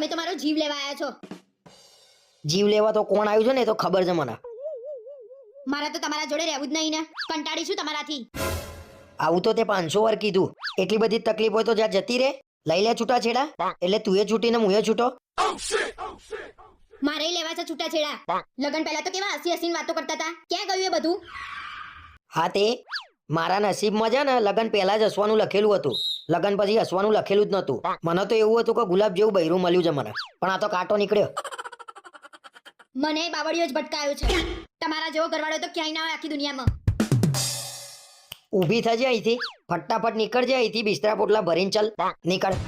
તમે તો મારો જીવ લેવા આવ્યા છો. જીવ લેવા તો કોણ આવ્યું છે ને એ તો ખબર છે મને. મારે તો તમારા જોડે રહેવું જ નહીં ને. કંટાળી છું તમારાથી. આવું તો તે પાંચસો વાર કીધું. એટલી બધી તકલીફ હોય તો જ્યાં જતી રે લઈ લે છૂટા છેડા એટલે તું એ છૂટીને હું એ છૂટો. મારે લેવા છે છૂટા છેડા લગન પહેલા તો કેવા હસી હસીને વાતો કરતા હતા? ક્યાં ગયું એ બધું? હા તે મારા નસીબમાં છે ને લગ્ન પહેલા જ હસવાનું લખેલું હતું. લગ્ન પછી હસવાનું લખેલું જ નતું મને તો એવું હતું કે ગુલાબ જેવું બૈરું મળ્યું છે મને. પણ આ તો કાંટો નીકળ્યો. મને બાવળીઓ જ ભટકાયો છે. તમારા જેવો ઘરવાળો તો ક્યાંય ના હોય આખી દુનિયામાં. ઊભી થજે અહીંથી. ફટાફટ નીકળજે અહીંથી બિસ્તરા પોટલા ભરીને ચાલ. નીકળ.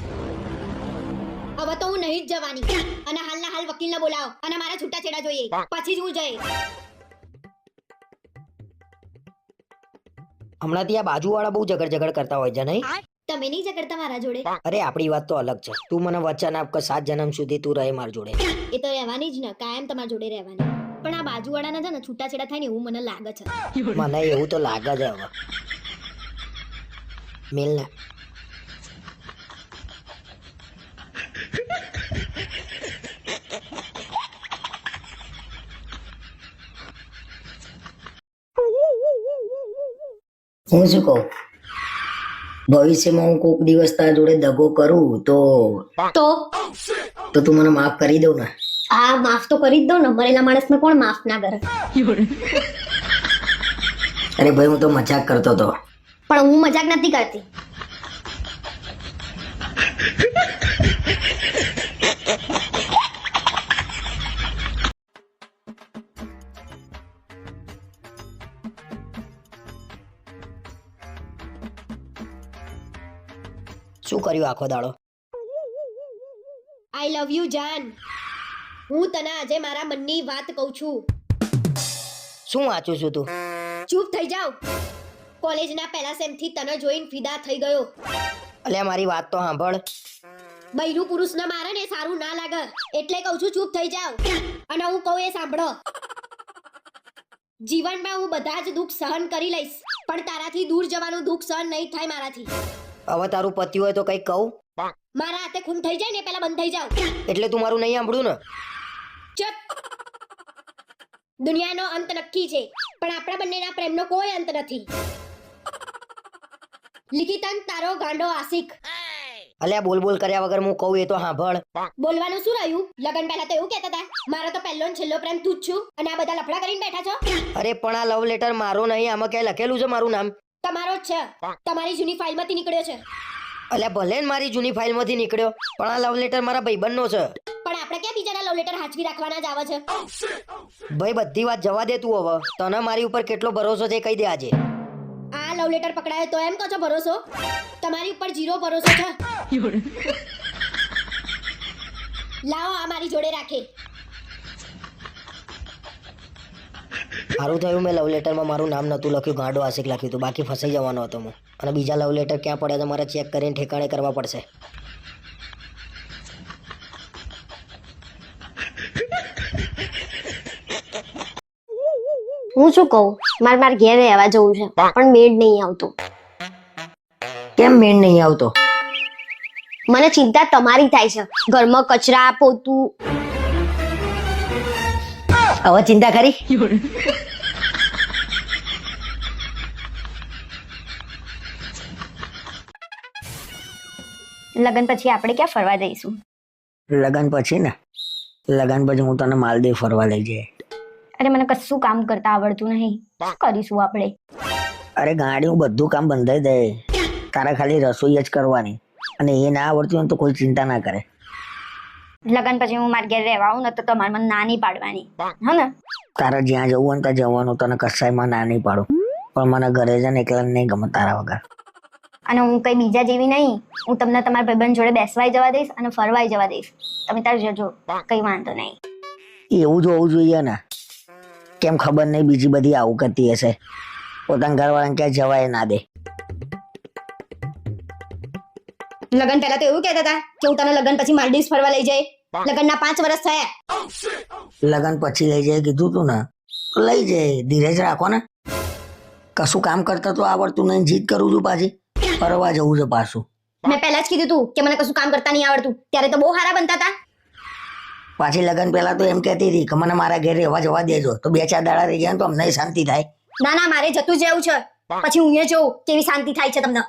હવે તો હું નહીં જ જવાની. અને હાલના હાલ વકીલને બોલાવો. અને મારા છૂટાછેડા જોઈએ. પછી જ હું જઈશ. હમણાં ત્યાં બાજુવાળા બહુ ઝઘડ ઝઘડ કરતા હોય છે નહીં? તમે નહીં ઝઘડતા મારા જોડે. અરે આપણી વાત તો અલગ છે. તું મને વચન આપ કે સાત જન્મ સુધી તું રહે મારા જોડે. એ તો રહેવાની જ ને કાયમ તમારા જોડે રહેવાની. પણ આ બાજુવાળાના છે ને છૂટાછેડા થાય ને એવું મને લાગે છે. મને એવું તો લાગે છે હવે. મિલ ને હું શું કહું? ભવિષ્યમાં હું કોઈક દિવસ તારા જોડે દગો કરું તો તો? તો તું મને માફ કરી દઉં ને. આ માફ તો કરી જ દઉં ને. મરેલા માણસને કોણ માફ ના કરે? અરે ભાઈ હું તો મજાક કરતો હતો. પણ હું મજાક નથી કરતી. શું કર્યું આખો દાડો? આઈ લવ યુ જાન. હું તને આજે મારા મનની વાત કહું છું. શું વાંચું છું તું? ચૂપ થઈ જાવ. કોલેજના પહેલા સેમથી તને જોઈને ફિદા થઈ ગયો. અલ્યા મારી વાત તો સાંભળ. બૈરું પુરુષને મારે ને સારું ના લાગે. એટલે કહું છું ચૂપ થઈ જાવ. અને હું કહું એ સાંભળો. જીવનમાં હું બધા જ દુઃખ સહન કરી લઈશ પણ તારાથી દૂર જવાનું દુઃખ સહન નહીં થાય મારાથી. હવે તારું પતિ હોય તો કઈ કહું? મારા હાથે ખૂન થઈ જાય ને પહેલા બંધ થઈ જાવ એટલે તું મારું નહીં સાંભળ્યું ને? ચપ. દુનિયાનો અંત નક્કી છે પણ આપણા બંનેના પ્રેમનો કોઈ અંત નથી. લિખિતન તારો ગાંડો આશિક. અલ્યા બોલ બોલ કર્યા વગર હું કહું એ તો સાંભળ. બોલવાનું શું રહ્યું? લગન પહેલા તો એવું કહેતા હતા મારો તો પહેલો ને છેલ્લો પ્રેમ તું જ છું અને આ બધા લફડા કરીને બેઠા છો. અરે પણ આ લવ લેટર મારો નહીં આમાં ક્યાંય લખેલું છે મારું નામ? તમારો જ છે. તમારી જૂની ફાઇલમાંથી નીકળ્યો છે. અલ્યા ભલે ને મારી જૂની ફાઇલમાંથી નીકળ્યો પણ આ લવ લેટર મારા ભાઈબંધનો છે. પણ આપણે ક્યાં બીજાના લવ લેટર હાચવી રાખવાના જ આવે છે? ભાઈ બધી વાત જવા દે તું હવે. તને મારી ઉપર કેટલો ભરોસો છે કહી દે આજે. આ લવ લેટર પકડાયો તો એમ કહો છો ભરોસો? તમારી ઉપર જીરો ભરોસો છે. લાવો આ મારી જોડે રાખે. સારું થયું મેં લવ લેટરમાં મારું નામ નહોતું લખ્યું ગાંડો આશિક લખ્યું હતું. બાકી ફસાઈ જવાનો હતો હું. અને બીજા લવ લેટર ક્યાં પડ્યા તો મારે ચેક કરીને ઠેકાણે કરવા પડશે. હું શું કહું? મારે મારે ઘેર રહેવા જવું છે પણ મેડ નહીં આવતું. કેમ મેડ નહીં આવતો? મને ચિંતા તમારી થાય છે. ઘરમાં કચરા પોતું હવે ચિંતા કરી? લગન પછી આપણે ક્યાં ફરવા જઈશું? લગન પછી ને? લગન પછી હું તને માલદીવ ફરવા લઈ જઈએ અરે મને કશું કામ કરતા આવડતું નહીં. શું કરીશું આપણે? અરે ગાડીનું બધું કામ બંધાઈ દે તારે ખાલી રસોઈ જ કરવાની. અને એ ના આવડતું હોય તો કોઈ ચિંતા ના કરે. લગ્ન પછી હું મારા ઘેર રહેવા આવું ને તો તમારે મને ના નહીં પાડવાની. હા ને? તારે જ્યાં જવું હોય ને ત્યાં જવાનું તને કસાયમાં ના નહીં પાડું. પણ મને ઘરે છે ને એકલા નહીં ગમે તારા વગર. અને હું કઈ બીજા જેવી નહીં. હું તમને તમારા ભાઈબંધ જોડે બેસવાય જવા દઈશ અને ફરવાય જવા દઈશ. તમે તાર જજો કઈ વાંધો નહીં. એવું જ હોવું જોઈએ ને. કેમ ખબર નહીં બીજી બધી આવું કરતી હશે? પોતાના ઘરવાળાને ક્યાંય જવાય ના દે. લગન પહેલા તો એવું કહેતા હતા કે હું તને લગન પછી માલદીવ્સ ફરવા લઈ જઈ. લગનના પાંચ વર્ષ થયા. લગન પછી લઈ જાય કીધું તું ને. લઈ જાય ધીરજ રાખો ને. કશું કામ કરતા તો આવડતું નહીં જીત કરું છું પાછી. ફરવા જવું છે પાછું. મેં પહેલા જ કીધું તું કે મને કશું કામ કરતા નહીં આવડતું. ત્યારે તો બહુ સારા બનતા હતા. પાછી લગન પહેલા તો એમ કહેતી હતી કે મને મારા ઘેર રહેવા જવા દેજો. તો બે ચાર દાડા રહી ગયા તો અમને શાંતિ થાય. ના ના મારે જતું જ રહેવું છે. પછી હું એ જોઉં કેવી શાંતિ થાય છે તમને.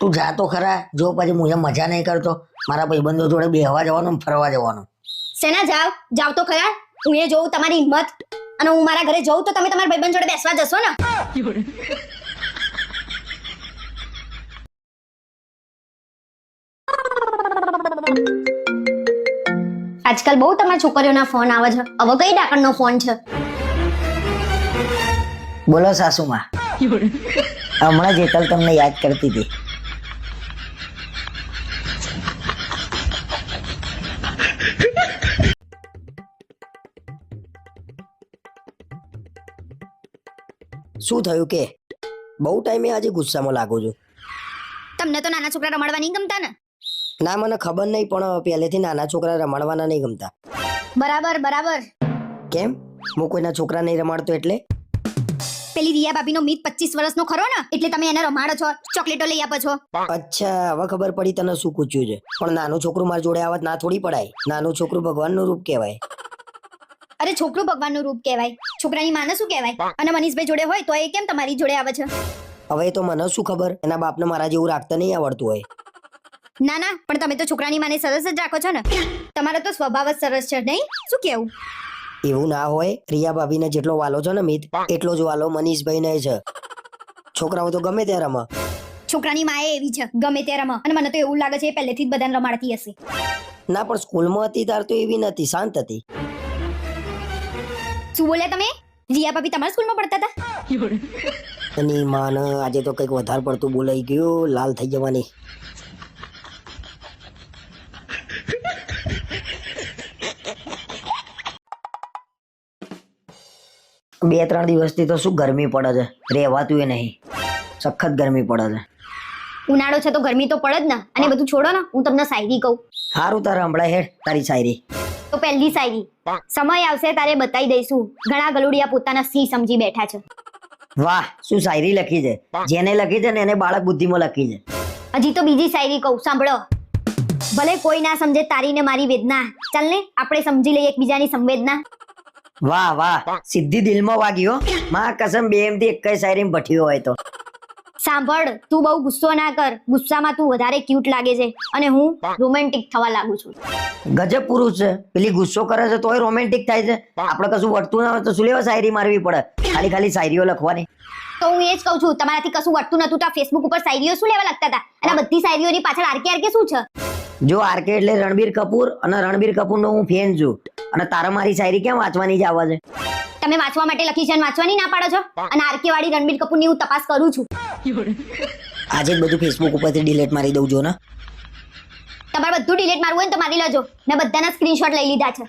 તું જા તો ખરા જો પછી હું એમ મજા નહીં કરતો. મારા ભાઈબંધો જોડે બેહવા જવાનું ફરવા જવાનું. સેના જાવ જાવ તો ખરા. હું એ જોઉં તમારી હિંમત અને હું મારા ઘરે જઉં તો તમે તમારા ભાઈબંધ જોડે બેસવા જશો ને. આજકાલ બહુ તમારા છોકરીઓના ફોન આવે છે. હવે કઈ ડાકણનો ફોન છે? બોલો સાસુમાં. હમણાં જેતલ તમને યાદ કરતી હતી. શું થયું કે? બહુ ટાઈમે આજે ગુસ્સામાં લાગુ છું. તમને તો નાના છોકરા રમાડવા નહીં ગમતા ને? ના મને ખબર નહીં પણ પહેલેથી નાના છોકરા રમાડવાના નહીં ગમતા. બરાબર બરાબર. કેમ? હું કોઈના છોકરા નહીં રમાડતો એટલે? પેલી રિયા ભાભીનો મીત પચીસ વર્ષનો ખરો ને? એટલે તમે એને રમાડો છો ચોકલેટો લઈ આપો છો. અચ્છા હવે ખબર પડી તને શું પૂછ્યું છે. પણ નાનું છોકરું મારી જોડે આવત ના થોડી પડાય. નાનું છોકરું ભગવાનનું રૂપ કહેવાય. અરે છોકરું ભગવાનનું રૂપ કહેવાય. છોકરાની માને શું કહેવાય? અને મનીષભાઈ જોડે હોય તો એ કેમ તમારી જોડે આવે છે? હવે તો મને શું ખબર? એના બાપને મારા જેવું રાખતા નહીં આવડતું હોય. ના ના પણ તમે તો છોકરાની માને સરસ જ રાખો છો ને. તમારો તો સ્વભાવ જ સરસ છે નહીં? શું કેવું? એવું ના હોય. રિયા ભાભીને જેટલો વાલો છે ને મિત એટલો જ વાલો મનીષભાઈને છે. છોકરાઓ તો ગમે ત્યાં રમે. છોકરાની માએ એવી છે ગમે ત્યાં રમે. અને મને તો એવું લાગે છે એ પહેલેથી જ બધાને રમાડતી હશે. ના પણ સ્કૂલમાં હતી તાર તો એવી નથી શાંત હતી. શું બોલ્યા તમે? રિયા ભાભી તમારા સ્કૂલમાં પડતા હતા? અને માને આજે તો કંઈક વધારે પડતું બોલાઈ ગયું લાલ થઈ જવાની. બે ત્રણ દિવસથી તો શું ગરમી પડે છે? રહેવાતું એ નહીં. સખત ગરમી પડે છે. ઉનાળો છે તો ગરમી તો પડે જ ને. અને બધું છોડો ને હું તમને શાયરી કહું. સારું તારે હમણાં હેડ તારી શાયરી. તો પહેલી સાયરી. સમય આવશે તારે બતાવી દઈશું. ઘણા ગલુડિયા પોતાના સિંહ સમજી બેઠા છે. વાહ શું શાયરી લખી છે? જેને લખી છે ને એને બાળક બુદ્ધિમાં લખી છે. હજી તો બીજી શાયરી કહું સાંભળો. ભલે કોઈ ના સમજે તારી ને મારી વેદના. ચાલ ને આપણે સમજી લઈએ એકબીજાની સંવેદના. વાહ વાહ સીધી દિલમાં વાગ્યો મા કસમ બે એમથી એક શાયરી ભઠ્યો હોય તો. સાંભળ તું બહુ ગુસ્સો ના કર. ગુસ્સામાં તું વધારે ક્યુટ લાગે છે અને હું રોમેન્ટિક થવા લાગુ છું. ગજબ પુરુષ છે. પેલી ગુસ્સો કરે છે તોય રોમેન્ટિક થાય છે. આપણે કશું વટતું ના હોય તો શું લેવા શાયરી મારવી પડે? ખાલી ખાલી શાયરીઓ લખવાની. તો હું એ જ કહું છું તમારાથી કશું વટતું નતું તો ફેસબુક ઉપર શાયરીઓ શું લેવા લાગતા હતા? અને બધી શાયરીઓની પાછળ આરકે આરકે શું છે? જો આરકે એટલે રણબીર કપૂર અને રણબીર કપૂરનો હું ફેન છું. અને તારા મારી શાયરી કેમ વાંચવાની જ આવે છે તમે વાંચવા માટે લખી છે વાંચવાની ના પાડો છો? અને આરકે વાળી રણબીર કપૂરની હું તપાસ કરું છું. આજે જ બધું ફેસબુક ઉપરથી ડિલીટ મારી દઉં જો ને? તમારે બધું ડિલીટ મારવું હોય ને તો મારી લેજો. મેં બધાના સ્ક્રીનશોટ લઈ લીધા છે.